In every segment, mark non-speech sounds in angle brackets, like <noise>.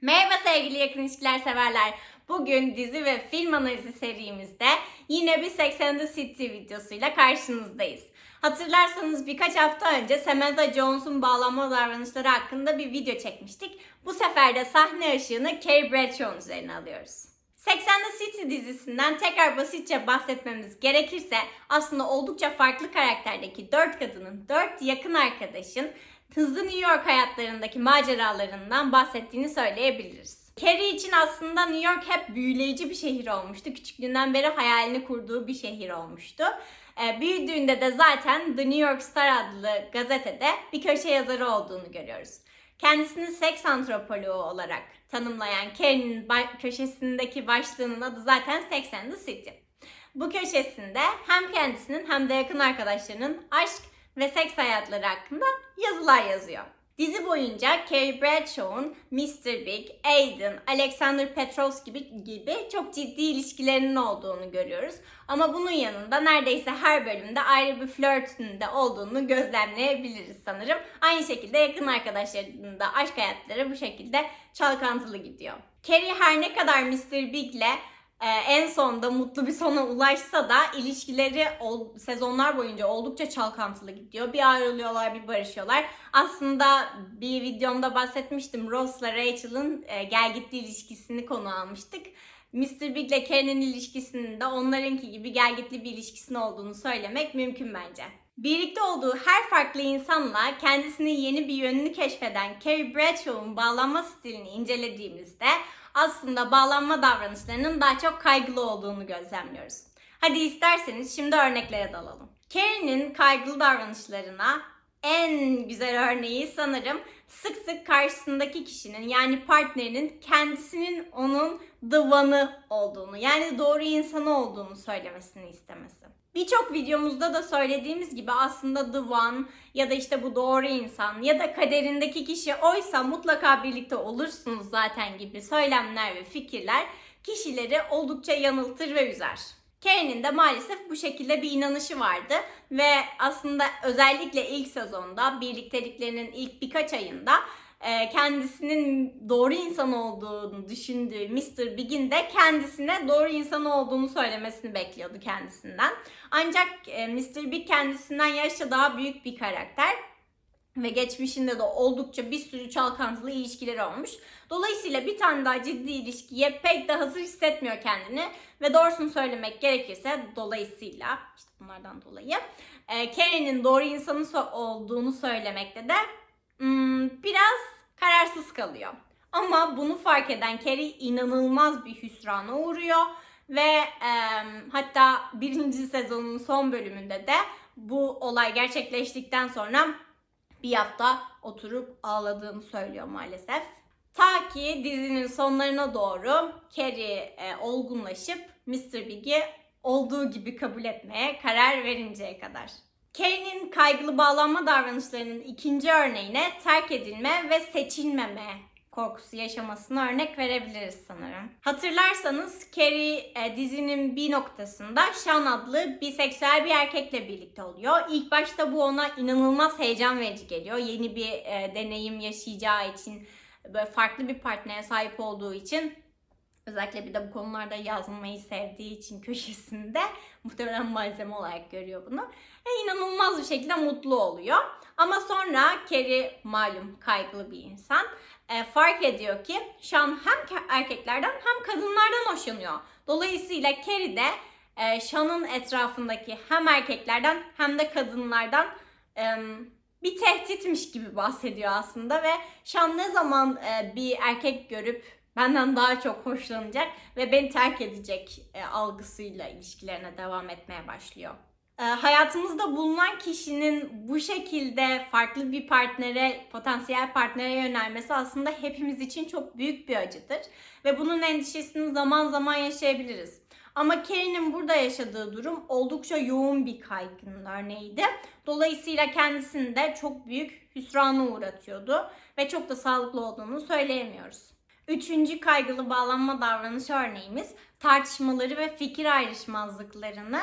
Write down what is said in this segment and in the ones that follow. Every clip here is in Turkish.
Merhaba sevgili yakın ilişkiler severler. Bugün dizi ve film analizi serimizde yine bir Sex and the City videosuyla karşınızdayız. Hatırlarsanız birkaç hafta önce Samantha Jones'un bağlanma davranışları hakkında bir video çekmiştik. Bu sefer de sahne ışığını Carrie Bradshaw'un üzerine alıyoruz. Sex and the City dizisinden tekrar basitçe bahsetmemiz gerekirse aslında oldukça farklı karakterdeki dört kadının, dört yakın arkadaşın hızlı New York hayatlarındaki maceralarından bahsettiğini söyleyebiliriz. Carrie için aslında New York hep büyüleyici bir şehir olmuştu. Küçüklüğünden beri hayalini kurduğu bir şehir olmuştu. Ee, büyüdüğünde de zaten The New York Star adlı gazetede bir köşe yazarı olduğunu görüyoruz. Kendisini seks antropoloğu olarak tanımlayan Carrie'nin köşesindeki başlığının adı zaten Sex and the City. Bu köşesinde hem kendisinin hem de yakın arkadaşlarının aşk ve seks hayatları hakkında yazılar yazıyor. Dizi boyunca Carrie Bradshaw'un Mr. Big, Aiden, Alexander Petrovs gibi gibi çok ciddi ilişkilerinin olduğunu görüyoruz. Ama bunun yanında neredeyse her bölümde ayrı bir flörtün de olduğunu gözlemleyebiliriz sanırım. Aynı şekilde yakın arkadaşlarının da aşk hayatları bu şekilde çalkantılı gidiyor. Carrie her ne kadar Mr. Big'le ee, en sonda mutlu bir sona ulaşsa da ilişkileri ol- sezonlar boyunca oldukça çalkantılı gidiyor. Bir ayrılıyorlar, bir barışıyorlar. Aslında bir videomda bahsetmiştim. Ross'la Rachel'ın e, gel gitti ilişkisini konu almıştık. Mr. Big ile Karen'in ilişkisinin de onlarınki gibi gel gitli bir ilişkisinin olduğunu söylemek mümkün bence. Birlikte olduğu her farklı insanla kendisinin yeni bir yönünü keşfeden Carrie Bradshaw'un bağlanma stilini incelediğimizde aslında bağlanma davranışlarının daha çok kaygılı olduğunu gözlemliyoruz. Hadi isterseniz şimdi örneklere dalalım. Carrie'nin kaygılı davranışlarına en güzel örneği sanırım sık sık karşısındaki kişinin yani partnerinin kendisinin onun the one'ı olduğunu yani doğru insanı olduğunu söylemesini istemesi. Birçok videomuzda da söylediğimiz gibi aslında the one ya da işte bu doğru insan ya da kaderindeki kişi oysa mutlaka birlikte olursunuz zaten gibi söylemler ve fikirler kişileri oldukça yanıltır ve üzer. Karen'in de maalesef bu şekilde bir inanışı vardı ve aslında özellikle ilk sezonda birlikteliklerinin ilk birkaç ayında kendisinin doğru insan olduğunu düşündüğü Mr. Big'in de kendisine doğru insan olduğunu söylemesini bekliyordu kendisinden. Ancak e, Mr. Big kendisinden yaşça daha büyük bir karakter ve geçmişinde de oldukça bir sürü çalkantılı ilişkileri olmuş. Dolayısıyla bir tane daha ciddi ilişkiye pek de hazır hissetmiyor kendini ve doğrusunu söylemek gerekirse dolayısıyla işte bunlardan dolayı e, Karen'in doğru insanı so- olduğunu söylemekte de hmm, biraz kararsız kalıyor. Ama bunu fark eden Carrie inanılmaz bir hüsrana uğruyor ve e, hatta birinci sezonun son bölümünde de bu olay gerçekleştikten sonra bir hafta oturup ağladığını söylüyor maalesef. Ta ki dizinin sonlarına doğru Carrie e, olgunlaşıp Mr. Big'i olduğu gibi kabul etmeye karar verinceye kadar. Carrie'nin kaygılı bağlanma davranışlarının ikinci örneğine terk edilme ve seçilmeme korkusu yaşamasına örnek verebiliriz sanırım. Hatırlarsanız Carrie e, dizinin bir noktasında Sean adlı biseksüel bir erkekle birlikte oluyor. İlk başta bu ona inanılmaz heyecan verici geliyor. Yeni bir e, deneyim yaşayacağı için, böyle farklı bir partnere sahip olduğu için Özellikle bir de bu konularda yazmayı sevdiği için köşesinde <laughs> muhtemelen malzeme olarak görüyor bunu. E, inanılmaz bir şekilde mutlu oluyor. Ama sonra Carrie malum kaygılı bir insan. E, fark ediyor ki şu an hem erkeklerden hem kadınlardan hoşlanıyor. Dolayısıyla Carrie de e, Sean'ın etrafındaki hem erkeklerden hem de kadınlardan e, bir tehditmiş gibi bahsediyor aslında ve Sean ne zaman e, bir erkek görüp benden daha çok hoşlanacak ve beni terk edecek e, algısıyla ilişkilerine devam etmeye başlıyor. E, hayatımızda bulunan kişinin bu şekilde farklı bir partnere, potansiyel partnere yönelmesi aslında hepimiz için çok büyük bir acıdır. Ve bunun endişesini zaman zaman yaşayabiliriz. Ama Carrie'nin burada yaşadığı durum oldukça yoğun bir kaygının örneğiydi. Dolayısıyla kendisini de çok büyük hüsrana uğratıyordu ve çok da sağlıklı olduğunu söyleyemiyoruz. Üçüncü kaygılı bağlanma davranış örneğimiz tartışmaları ve fikir ayrışmazlıklarını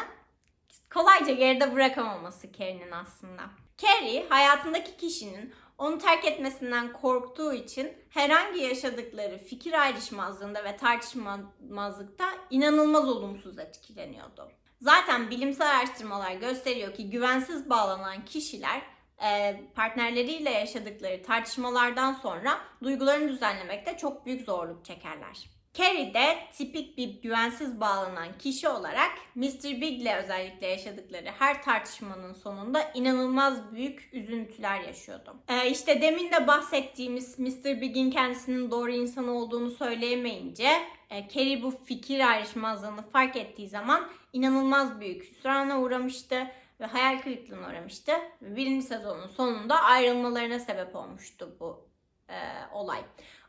kolayca geride bırakamaması Carrie'nin aslında. Carrie hayatındaki kişinin onu terk etmesinden korktuğu için herhangi yaşadıkları fikir ayrışmazlığında ve tartışmazlıkta inanılmaz olumsuz etkileniyordu. Zaten bilimsel araştırmalar gösteriyor ki güvensiz bağlanan kişiler partnerleriyle yaşadıkları tartışmalardan sonra duygularını düzenlemekte çok büyük zorluk çekerler. Carrie de tipik bir güvensiz bağlanan kişi olarak Mr. Big ile özellikle yaşadıkları her tartışmanın sonunda inanılmaz büyük üzüntüler yaşıyordu. Ee, işte demin de bahsettiğimiz Mr. Big'in kendisinin doğru insan olduğunu söyleyemeyince e, Carrie bu fikir ayrışmazlığını fark ettiği zaman inanılmaz büyük hüsrana uğramıştı ve hayal kırıklığına uğramıştı. Birinci sezonun sonunda ayrılmalarına sebep olmuştu bu e, olay.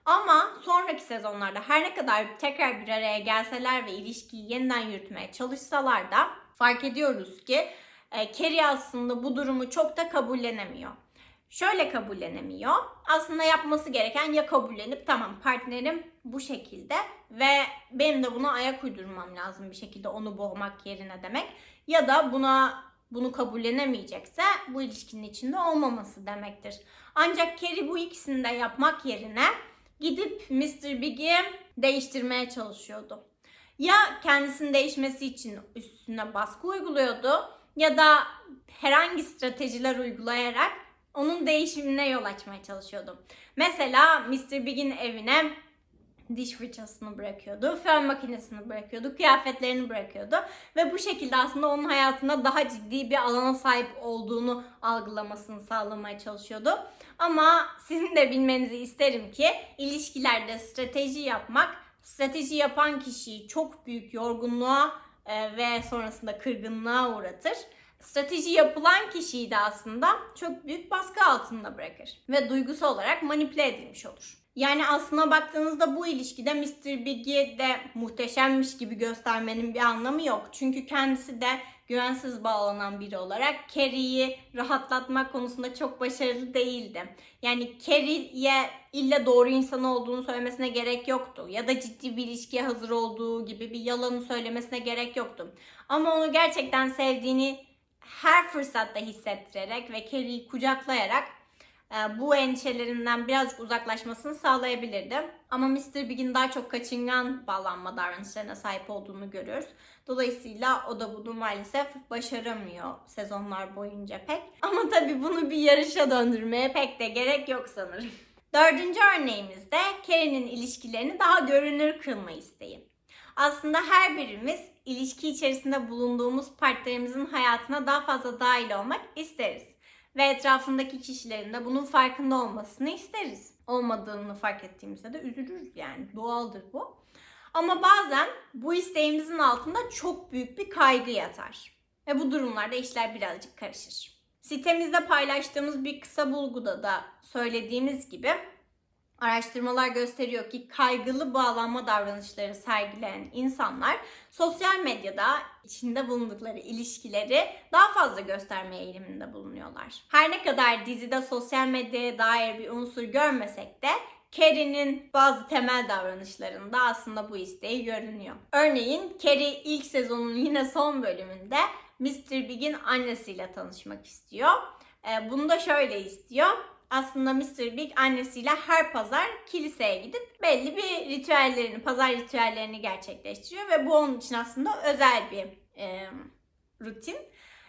Ama sonraki sezonlarda her ne kadar tekrar bir araya gelseler ve ilişkiyi yeniden yürütmeye çalışsalar da fark ediyoruz ki e, Carrie aslında bu durumu çok da kabullenemiyor. Şöyle kabullenemiyor. Aslında yapması gereken ya kabullenip tamam partnerim bu şekilde ve benim de buna ayak uydurmam lazım bir şekilde onu boğmak yerine demek. Ya da buna bunu kabullenemeyecekse bu ilişkinin içinde olmaması demektir. Ancak Carrie bu ikisini de yapmak yerine gidip Mr. Big'i değiştirmeye çalışıyordu. Ya kendisinin değişmesi için üstüne baskı uyguluyordu ya da herhangi stratejiler uygulayarak onun değişimine yol açmaya çalışıyordu. Mesela Mr. Big'in evine diş fırçasını bırakıyordu, fön makinesini bırakıyordu, kıyafetlerini bırakıyordu ve bu şekilde aslında onun hayatında daha ciddi bir alana sahip olduğunu algılamasını sağlamaya çalışıyordu. Ama sizin de bilmenizi isterim ki ilişkilerde strateji yapmak, strateji yapan kişiyi çok büyük yorgunluğa e, ve sonrasında kırgınlığa uğratır. Strateji yapılan kişiyi de aslında çok büyük baskı altında bırakır ve duygusal olarak manipüle edilmiş olur. Yani aslına baktığınızda bu ilişkide Mr. Big'i de muhteşemmiş gibi göstermenin bir anlamı yok. Çünkü kendisi de güvensiz bağlanan biri olarak Carrie'yi rahatlatmak konusunda çok başarılı değildi. Yani Carrie'ye illa doğru insan olduğunu söylemesine gerek yoktu. Ya da ciddi bir ilişkiye hazır olduğu gibi bir yalanı söylemesine gerek yoktu. Ama onu gerçekten sevdiğini her fırsatta hissettirerek ve Carrie'yi kucaklayarak bu endişelerinden birazcık uzaklaşmasını sağlayabilirdi. Ama Mr. Big'in daha çok kaçıngan bağlanma davranışlarına sahip olduğunu görüyoruz. Dolayısıyla o da bunu maalesef başaramıyor sezonlar boyunca pek. Ama tabii bunu bir yarışa döndürmeye pek de gerek yok sanırım. Dördüncü örneğimizde Carrie'nin ilişkilerini daha görünür kılma isteği. Aslında her birimiz ilişki içerisinde bulunduğumuz partnerimizin hayatına daha fazla dahil olmak isteriz ve etrafındaki kişilerin de bunun farkında olmasını isteriz. Olmadığını fark ettiğimizde de üzülürüz yani doğaldır bu. Ama bazen bu isteğimizin altında çok büyük bir kaygı yatar. Ve bu durumlarda işler birazcık karışır. Sitemizde paylaştığımız bir kısa bulguda da söylediğimiz gibi Araştırmalar gösteriyor ki kaygılı bağlanma davranışları sergileyen insanlar sosyal medyada içinde bulundukları ilişkileri daha fazla göstermeye eğiliminde bulunuyorlar. Her ne kadar dizide sosyal medyaya dair bir unsur görmesek de Carrie'nin bazı temel davranışlarında aslında bu isteği görünüyor. Örneğin Carrie ilk sezonun yine son bölümünde Mr. Big'in annesiyle tanışmak istiyor. Ee, bunu da şöyle istiyor aslında Mr. Big annesiyle her pazar kiliseye gidip belli bir ritüellerini, pazar ritüellerini gerçekleştiriyor ve bu onun için aslında özel bir e, rutin.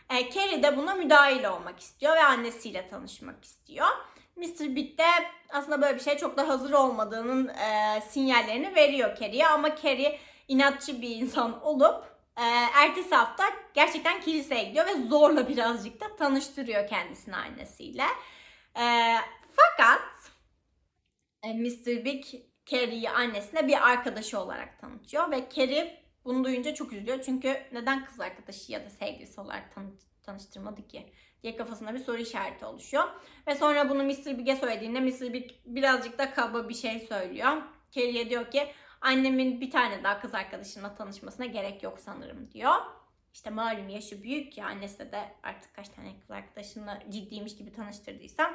E, Carrie de buna müdahil olmak istiyor ve annesiyle tanışmak istiyor. Mr. Big de aslında böyle bir şey çok da hazır olmadığının e, sinyallerini veriyor Carrie'ye ama Carrie inatçı bir insan olup e, ertesi hafta gerçekten kiliseye gidiyor ve zorla birazcık da tanıştırıyor kendisini annesiyle. E, fakat e, Mr. Big Carrie'yi annesine bir arkadaşı olarak tanıtıyor ve Carrie bunu duyunca çok üzülüyor. Çünkü neden kız arkadaşı ya da sevgilisi olarak tanı tanıştırmadı ki diye kafasında bir soru işareti oluşuyor. Ve sonra bunu Mr. Big'e söylediğinde Mr. Big birazcık da kaba bir şey söylüyor. Carrie'ye diyor ki annemin bir tane daha kız arkadaşımla tanışmasına gerek yok sanırım diyor. İşte malum yaşı büyük ya annesi de artık kaç tane kız arkadaşınla ciddiymiş gibi tanıştırdıysa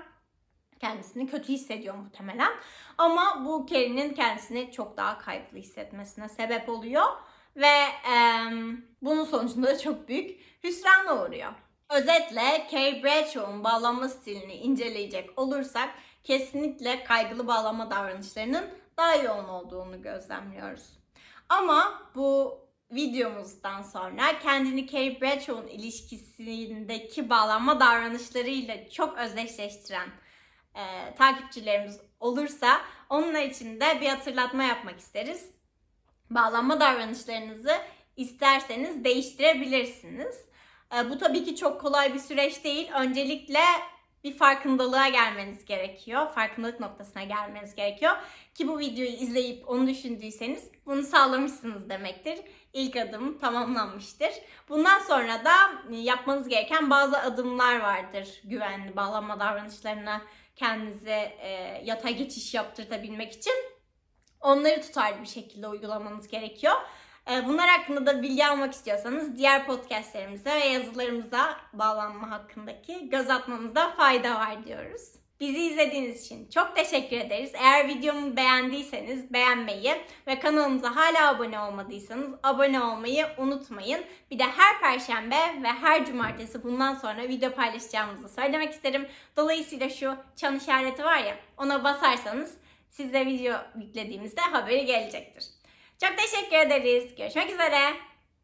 kendisini kötü hissediyor muhtemelen. Ama bu Carrie'nin kendisini çok daha kaygılı hissetmesine sebep oluyor. Ve e, bunun sonucunda da çok büyük hüsranla uğruyor. Özetle Carrie Bradshaw'un bağlanma stilini inceleyecek olursak kesinlikle kaygılı bağlanma davranışlarının daha yoğun olduğunu gözlemliyoruz. Ama bu videomuzdan sonra kendini Carrie Bradshaw'un ilişkisindeki bağlanma davranışlarıyla çok özdeşleştiren e, takipçilerimiz olursa onunla için de bir hatırlatma yapmak isteriz. Bağlanma davranışlarınızı isterseniz değiştirebilirsiniz. E, bu tabii ki çok kolay bir süreç değil. Öncelikle bir farkındalığa gelmeniz gerekiyor. Farkındalık noktasına gelmeniz gerekiyor. Ki bu videoyu izleyip onu düşündüyseniz bunu sağlamışsınız demektir. İlk adım tamamlanmıştır. Bundan sonra da yapmanız gereken bazı adımlar vardır. Güvenli bağlanma davranışlarına kendinize e, yatay geçiş yaptırtabilmek için. Onları tutarlı bir şekilde uygulamanız gerekiyor. E, Bunlar hakkında da bilgi almak istiyorsanız diğer podcastlerimize ve yazılarımıza bağlanma hakkındaki göz atmanızda fayda var diyoruz. Bizi izlediğiniz için çok teşekkür ederiz. Eğer videomu beğendiyseniz beğenmeyi ve kanalımıza hala abone olmadıysanız abone olmayı unutmayın. Bir de her perşembe ve her cumartesi bundan sonra video paylaşacağımızı söylemek isterim. Dolayısıyla şu çan işareti var ya ona basarsanız size video yüklediğimizde haberi gelecektir. Çok teşekkür ederiz. Görüşmek üzere.